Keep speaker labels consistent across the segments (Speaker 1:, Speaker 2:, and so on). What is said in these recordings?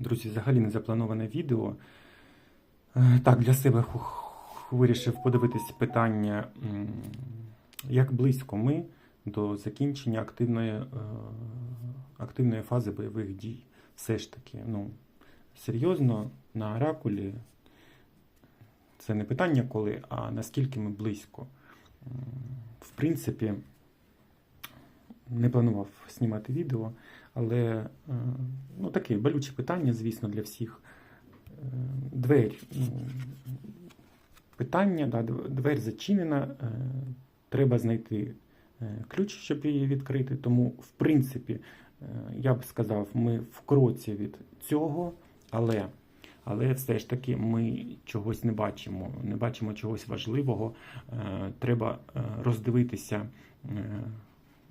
Speaker 1: Друзі, взагалі не заплановане відео. Е, Так, для себе вирішив подивитись питання, як близько ми до закінчення активної, е, активної фази бойових дій. Все ж таки, ну, серйозно, на оракулі це не питання коли, а наскільки ми близько. В принципі, не планував знімати відео, але е, ну, таке болюче питання, звісно, для всіх. Е, Двері. Ну, питання, да, дв- двері зачинена, е, треба знайти ключ, щоб її відкрити. Тому, в принципі, я б сказав, ми в кроці від цього, але, але все ж таки ми чогось не бачимо, не бачимо чогось важливого. Треба роздивитися.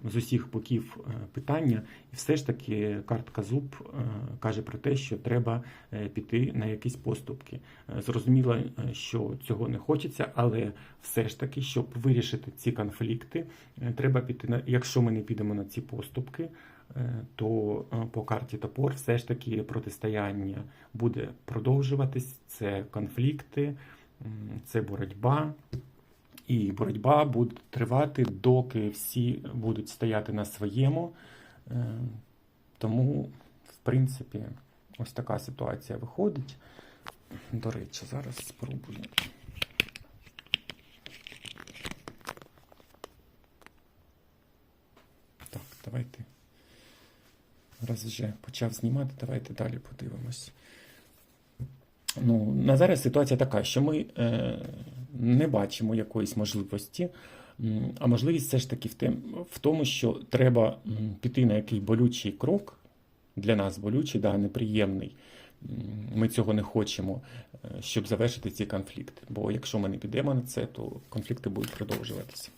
Speaker 1: З усіх боків е, питання, і все ж таки картка зуб е, каже про те, що треба е, піти на якісь поступки. Зрозуміло, що цього не хочеться, але все ж таки, щоб вирішити ці конфлікти, треба піти на. Якщо ми не підемо на ці поступки, то по карті топор все ж таки протистояння буде продовжуватись. Це конфлікти, це боротьба. І боротьба буде тривати, доки всі будуть стояти на своєму. Е, Тому, в принципі, ось така ситуація виходить. До речі, зараз спробую. Так, давайте. Раз вже почав знімати, давайте далі подивимось. Ну, на зараз ситуація така, що ми е, не бачимо якоїсь можливості, а можливість все ж таки в, тому, що треба піти на який болючий крок, для нас болючий, да, неприємний. Ми цього не хочемо, е, щоб завершити ці конфлікти. Бо якщо ми не підемо на це, то конфлікти будуть продовжуватися.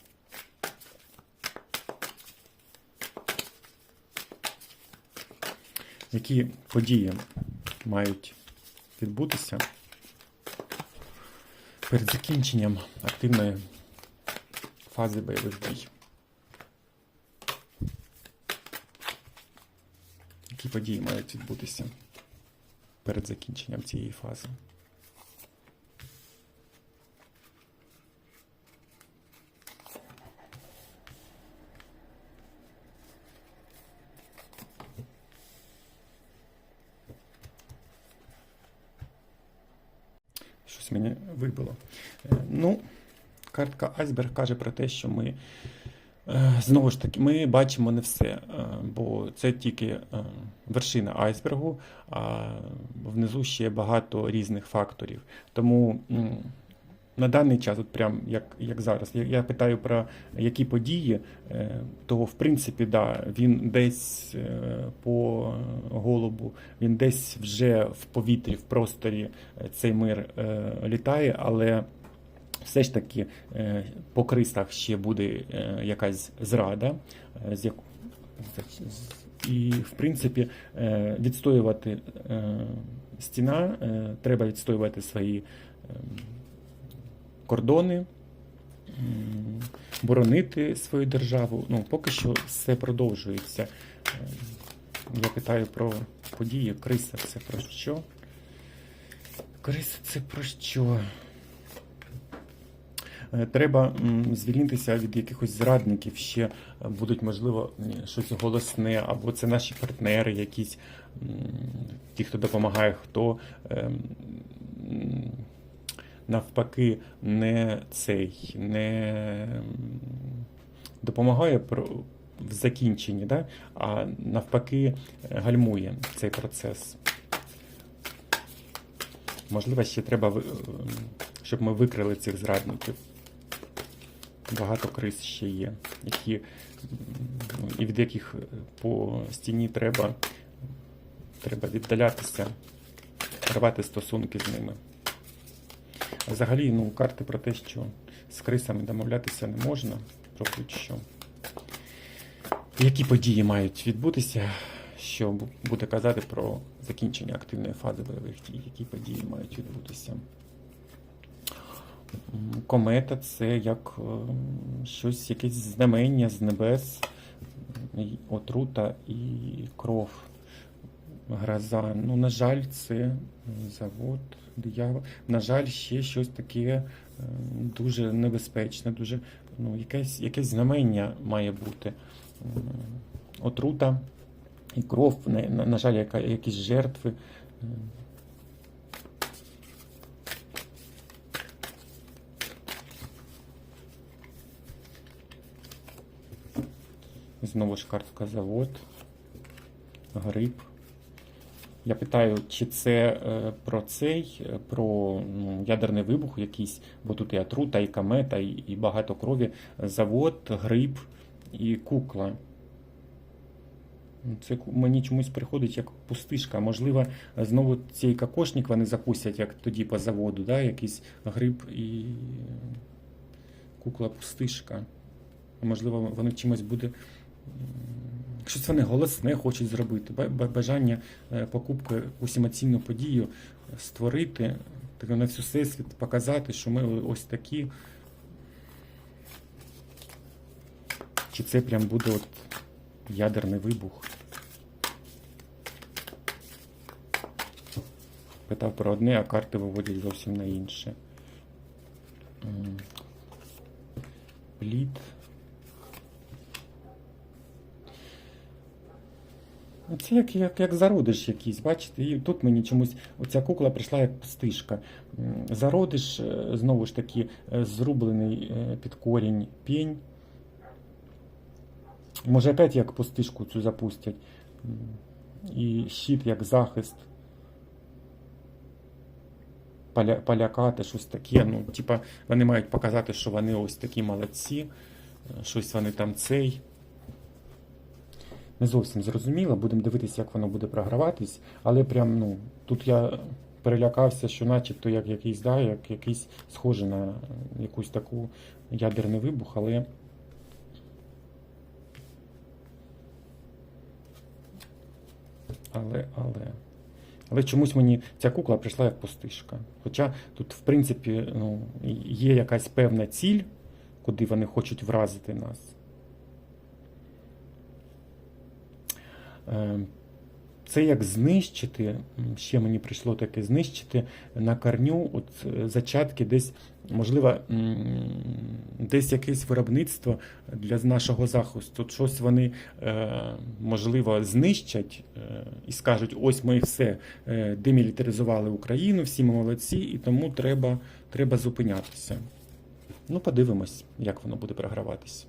Speaker 1: Які події мають відбутися перед закінченням активної фази бойових дій. Які події мають відбутися перед закінченням цієї фази? Щось мені вибило. Е, Ну, картка Айсберг каже про те, що ми е, знову ж таки ми бачимо не все, е, бо це тільки вершина айсбергу, а внизу ще багато різних факторів. Тому на даний час, от прям як, як зараз, я, я питаю про які події, то в принципі, да, він десь по голубу, він десь вже в повітрі, в просторі е, цей мир е, літає, але все ж таки е, по крисах ще буде якась зрада, з яку- і в принципі відстоювати стіна, треба відстоювати свої кордони, боронити свою державу. Ну, поки що все продовжується. Е, Я питаю про події. Криса це про що? Криса це про що? Е, Треба звільнитися від якихось зрадників. Ще е, будуть, можливо, щось голосне, або це наші партнери, якісь ті, хто допомагає, хто ем, навпаки не цей, не допомагає в закінченні, да? а навпаки е, гальмує цей процес. Можливо, ще треба, ем, щоб ми викрили цих зрадників. Багато криз ще є, які, ну, і від яких е, по стіні треба, треба віддалятися, рвати стосунки з ними. Взагалі, ну, карти про те, що з крисами домовлятися не можна, про будь-що. Які події мають відбутися, що буде казати про закінчення активної фази бойових дій? Які події мають відбутися? Комета це як ем, щось, якесь знамення з небес, отрута і кров. Гроза. Ну, на жаль, це завод, диявол. На жаль, ще щось таке е, дуже небезпечне, дуже, ну, якесь, якесь знамення має бути. Отрута і кров, на, жаль, якісь жертви. Знову ж картка завод, гриб. Я питаю, чи це е, про цей, е, про ну, ядерний вибух якийсь, бо тут і отрута, і комета, і, і багато крові. Завод, гриб і кукла. Це мені чомусь приходить як пустишка. Можливо, знову цей кокошник вони запустять, як тоді по заводу, да? якийсь гриб і кукла пустишка. Можливо, воно чимось буде. Щось вони голосне хочуть зробити. Ба- ба- Бажання е, покупки якусь емоційну подію створити, на всю всесвіт показати, що ми ось такі. Чи це прям буде от ядерний вибух? Питав про одне, а карти виводять зовсім на інше. Плід. Ну, Це як, як, як зародиш якийсь, бачите, і тут мені чомусь оця кукла прийшла як пустишка. Зародиш, е, знову ж таки, е, зрублений е, під корінь пінь. Може, опять як пустишку цю запустять. І щит як захист. Поля, полякати, щось таке. Ну, типа, вони мають показати, що вони ось такі молодці, щось вони там цей. Не зовсім зрозуміло, будемо дивитися, як воно буде програватись, але прям, ну, тут я перелякався, що начебто як якийсь, да, як якийсь схожий на якусь таку ядерний вибух, але. Але, але. Але чомусь мені ця кукла прийшла як пустишка. Хоча тут, в принципі, ну, є якась певна ціль, куди вони хочуть вразити нас. Це як знищити, ще мені прийшло таке знищити на корню от е, зачатки десь, можливо, десь якесь виробництво для нашого захисту. Щось вони, е, можливо, знищать е, і скажуть, ось ми все демілітаризували Україну, всі ми молодці, і тому треба, треба зупинятися. Ну, подивимось, як воно буде програватися.